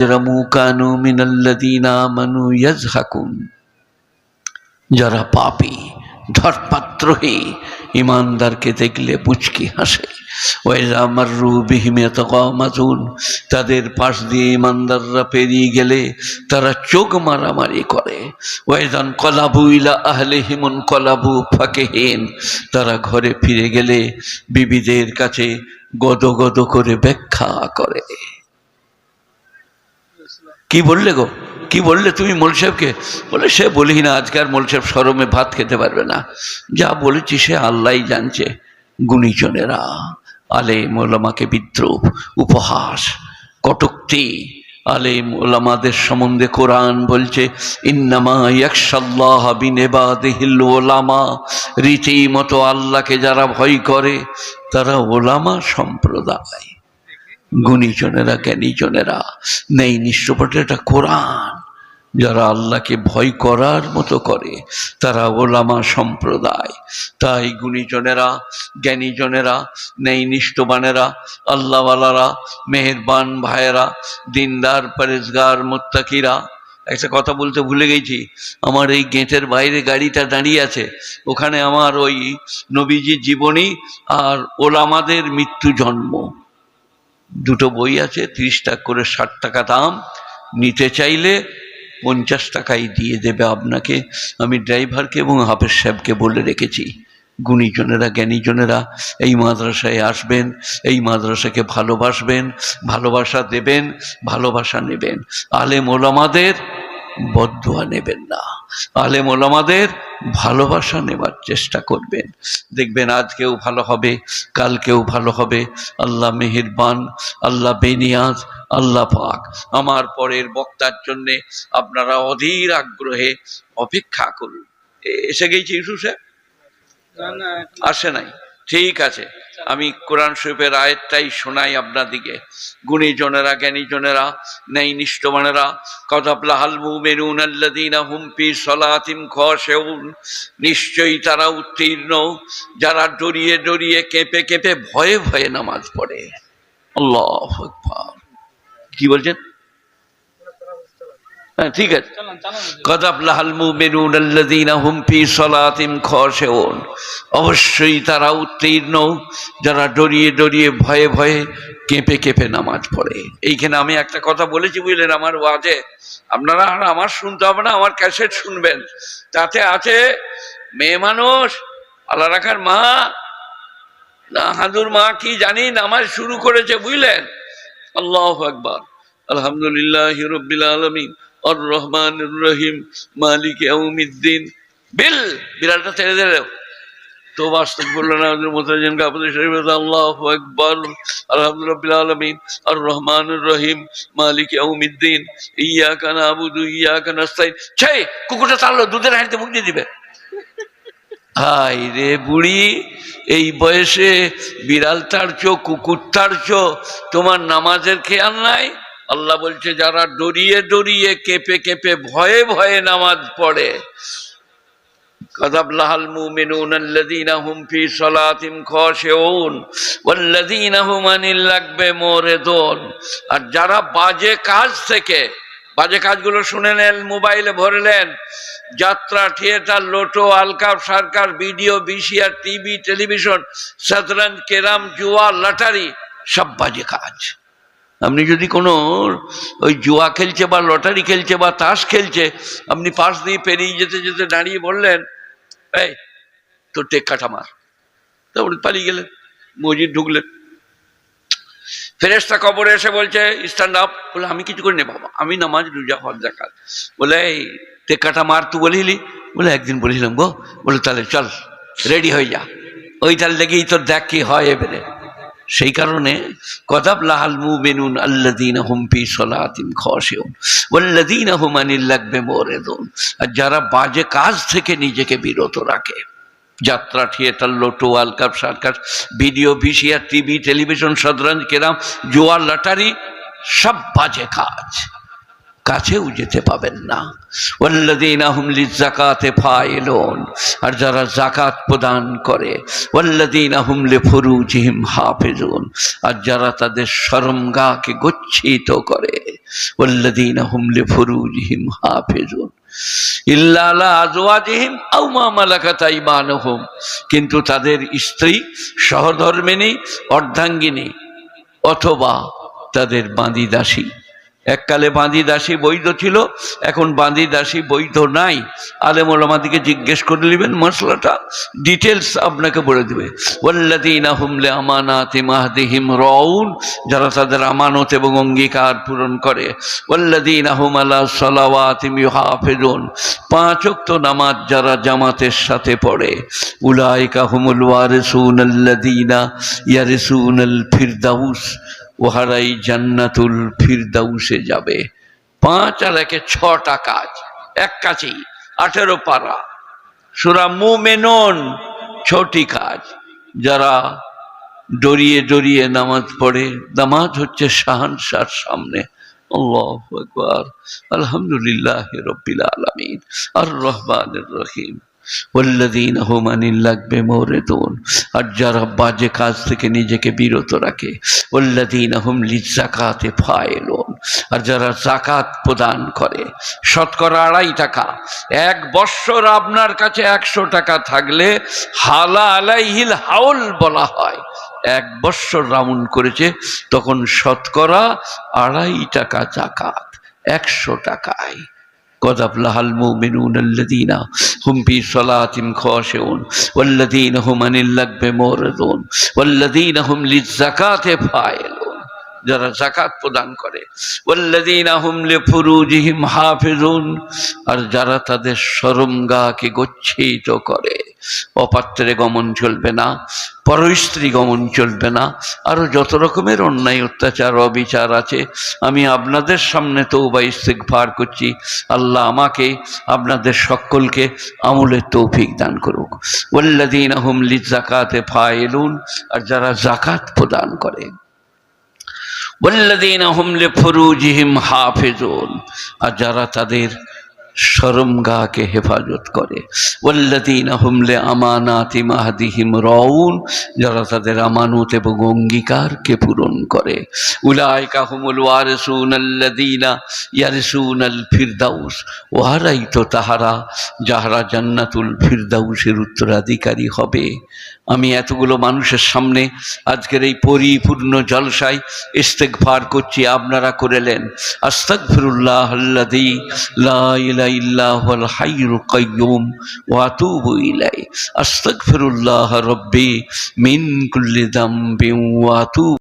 أجرموا كانوا من الذين آمنوا يضحكون যারা পাপী ধরপাত্রহী ইমানদারকে দেখলে পুচকি হাসে ওয়াইজা মাররু বিহিমে তকামাতুন তাদের পাশ দিয়ে ইমানদাররা পেরিয়ে গেলে তারা চোখ মারামারি করে ওয়াইজান কলাবু ইলা আহলে হিমন কলাবু ফাকেহীন তারা ঘরে ফিরে গেলে বিবিদের কাছে গদ গদ করে ব্যাখ্যা করে কি বললে গো? কি বললে তুমি মোল সাহেবকে? বলে, সে বলি না আজকার মোল সাহেব সরমে ভাত খেতে পারবে না। যা বলেছি সে আল্লাহই জানছে, গুণীজনেরা। আলে মোলামাকে বিদ্রুপ, উপহাস, কটুক্তি। আলেম ওলামাদের সম্বন্ধে কোরআন বলছে ওলামা রীতিমতো আল্লাহকে যারা ভয় করে, তারা ওলামা সম্প্রদায়। গুণীজনেরা, জ্ঞানীজনেরা, নেই নিষ্ঠপটে এটা কোরআন। যারা আল্লাহকে ভয় করার মতো করে, তারা ওলামা সম্প্রদায়। তাই গুণীজনেরা, জ্ঞানীজনেরা, নেই নিষ্ঠবানেরা, আল্লাহওয়ালারা, মেহেরবান ভাইয়েরা, দিনদার, পরেজগার, মোত্তাকিরা, একটা কথা বলতে ভুলে গেছি, আমার এই গেটের বাইরে গাড়িটা দাঁড়িয়ে আছে, ওখানে আমার ওই নবীজির জীবনী আর ওলামাদের মৃত্যু জন্ম। দুটো বই আছে, তিরিশ টাকা করে ষাট টাকা দাম। নিতে চাইলে পঞ্চাশ টাকাই দিয়ে দেবে আপনাকে। আমি ড্রাইভারকে এবং হাফেজ সাহেবকে বলে রেখেছি, গুণীজনেরা, জ্ঞানীজনেরা, এই মাদ্রাসায় আসবেন, এই মাদ্রাসাকে ভালোবাসবেন, ভালোবাসা দেবেন, ভালোবাসা নেবেন। আলেম ওলামাদের বদুয়া নেবেন না। আলেম ওলামাদের ভালোবাসা নেবার চেষ্টা করবেন। দেখবেন আজকেও ভালো হবে কালকেও ভালো হবে। আল্লাহ মেহেরবান আল্লাহ বেনিয়াজ আল্লাহ পাক। আমার পরের বক্তার জন্যে আপনারা অধীর আগ্রহে অপেক্ষা করুন। এসে গেছি ইসু সাহেব? আসে নাই। ঠিক আছে। আমি কোরআন শরীফের আয়েরটাই শোনাই আপনাদিকে গুণীজনেরা জ্ঞানীজনেরা নেই নিষ্ঠমানেরা মেনুন আল্লাদিনা নিশ্চয়ই তারা উত্তীর্ণ, যারা ডরিয়ে ডরিয়ে কেঁপে কেঁপে ভয়ে ভয়ে নামাজ পড়ে। কি বলছেন? হ্যাঁ ঠিক আছে। কদাবলাহাল মুমিনুন আল্লাযীনা হুম ফি সলাতিম খাশিউন। অবশ্যই তারা উত্তীর্ণ, যারা ডরিয়ে ডরিয়ে ভয়ে ভয়ে কেঁপে কেঁপে নামাজ পড়ে। এইখানে আমি একটা কথা বলেছি, বুঝলেন আমার ওয়াজে? আপনারা আর আমার শুনতে হবে না, আমার ক্যাসেট শুনবেন। তাতে আছে, মেয়ে মানুষ, আল্লাহ রাখার মা হাজুর মা কি জানি নামাজ শুরু করেছে, বুঝলেন? আল্লাহ একবার আলহামদুলিল্লাহ হিরব্বিল আলমিন। আর রহমান রহিম মালিক ইয়াউমিদ্দিন। বিল! বিড়ালটা ছেড়ে তো রহমান রহিম মালিক ইয়া আবুদু ইয়া কুকুরটা দুধের হাঁড়িতে দিবে। হাই রে বুড়ি, এই বয়সে বিড়াল তাড়ছো কুকুর তাড়ছো তোমার নামাজের খেয়াল নাই? আল্লাহ বলছে যারা ডরিয়ে ডরিয়ে কেঁপে কেঁপে ভয়ে ভয়ে নামাজ পড়ে كذب لها المؤمنون الذين هم في صلاتهم خاشعون والذين هم عن اللغو معرضون আর যারা বাজে কাজ থেকে বাজে কাজগুলো শুনে নেন মোবাইলে ভরলেন যাত্রা theatre lotto alkap সার্কার video VCR TV television শতরঞ্জ কেরাম জুয়া লটারি সব বাজে কাজ আপনি যদি কোনো ওই জুয়া খেলছে বা লটারি খেলছে বা তাস খেলছে, আপনি পাশ দিয়ে পেরিয়ে যেতে যেতে দাঁড়িয়ে বললেন, এই, তোর টেক কাটা মার তারপরে পালিয়ে গেলেন, মসজিদ ঢুকলেন। ফেরেস্তা কবরে এসে বলছে স্ট্যান্ড আপ বলে, আমি কিছু করি না বাবা, আমি নামাজ, রোজা, হজ জাকাত বলে, এই টেক্কাটা মার তুই বলিলি বলে, একদিন বলেছিলাম গো। বলে, তাহলে চল রেডি হয়ে যা। ওইটার লেগেই তোর দেখ কি হয় এবারে। সেই কারণে কদাব লাহাল মু বেনুন আল্লাদিন হুম পি সলাতিম খসেউন ওল্লাদিন হুম আনিল লাগবে মুরিদুন, আর যারা বাজে কাজ থেকে নিজেকে বিরত রাখে, যাত্রা, theatre, lotto world cup circus, video, VCR, TV, television, Shatranj, carrom জোয়ার লটারি, সব বাজে কাজ। কাছেও যেতে পাবেন না। ওয়াল্লাদিন আহমলি জাকাতে ফাইলুন, আর যারা জাকাত প্রদান করে ওয়াল্লাদিন আহমলে ফুরুজিহিম হাফিজুন, আর যারা তাদের শরমগাকে গচ্ছিত করে ওয়াল্লাদিন আহমলে ফুরুজিহিম হাফিজুন। ইল্লালা আজওয়াজিহিম আও মা মালাকাত আইমানুহুম, কিন্তু তাদের স্ত্রী সহধর্মিনী, অর্ধাঙ্গিনী, অথবা তাদের বাঁধি দাসী। এককালে বাঁধি দাসী বৈধ ছিল, এখন বাঁধি দাসী বৈধ নাই। আলেম ওলামাদিকে জিজ্ঞেস করে নেবেন মশলাটা ডিটেলস আপনাকে বলে দেবে। হুমলে আমানাত মাহদিহিম রউন, যারা তাদের আমানত এবং অঙ্গীকার পূরণ করে। ওয়াল্লাদিনা হুম আলা সালাওয়াত পাঁচ ওয়াক্ত নামাজ যারা জামাতের সাথে পড়ে। উলাইকা হুমুল ওয়ারিসুন আল্লাদিনা ইয়ারিসুনাল ফিরদাউস ওহারাই জান্নাতুল ফিরদাউসে যাবে। পাঁচ আর একে ছটা কাজ, এক কাছেই আঠেরো পারা। সুরা মুমেনন, ছটি কাজ। যারা ডরিয়ে ডরিয়ে নামাজ পড়ে, নামাজ হচ্ছে শাহানশার সামনে। আল্লাহ আকবার। আলহামদুলিল্লাহ রব্বিল আলামিন। আর রহমান রহিম। ওল্লাদিন হুমানিন লাগবে মৌরেদুন আর যারা বাজে কাজ থেকে নিজেকে বিরত রাখে ওল্লাদিন হুম জাকাতে ফায়েলুন আর যারা জাকাত প্রদান করে, শতকরা আড়াই টাকা, এক বৎসর আপনার কাছে একশো টাকা থাকলে হালা আলাইহিল হাউল বলা হয়। এক বৎসর রাউন্ড করেছে, তখন শতকরা আড়াই টাকা জাকাত একশো টাকায়। قد أفلح المؤمنون الذين هم في صلاتهم خاشعون والذين هم عن اللغو معرضون والذين هم للزكاة فاعلون যারা জাকাত প্রদান করে। আর যারা তাদের শরমগাকে গচ্ছিত করে। অপাত্রে গমন চলবে না পরস্ত্রী গমন চলবে না, আরও যত রকমের অন্যায়, অত্যাচার, অবিচার আছে, আমি আপনাদের সামনে তো বা ইস্তেকভার করছি। আল্লাহ আমাকে, আপনাদের সকলকে আমলের তৌফিক দান করুক। ওল্লাদিন আহম লিজ জাকাতে ফাইলুন, আর যারা জাকাত প্রদান করে। ওল্লাদিন আহমলে ফরুজিহিম হাফেজুন আর যারা তাদের শরমগাকে হেফাজত করে ওল্লাদিন হুমলে আমানাতি মাহাদিহিম রউন যারা তাদের আমানত এবং অঙ্গীকারকে পূরণ করে উলাইকা হুমুল ওয়ারিসুন আল্লাদিনা ইয়ারিসুন আল ফিরদাউস ওহারাই তো তাহারা যাহারা জান্নাতুল ফিরদাউসের উত্তরাধিকারী হবে আমি এতগুলো মানুষের সামনে আজকের এই পরিপূর্ণ জলসায় ইস্তেক ভার করছি, আপনারা করেলেন। আস্তাগফিরুল্লাহ ফিরুল্লাহ লা ইলাহা ইল্লা হুয়াল হাইয়ুল কাইয়্যুম ওয়া আতুবু ইলাইহি। আস্তাগফিরুল্লাহ রাব্বি মিন কুল্লি যামবিন ওয়া আতুবু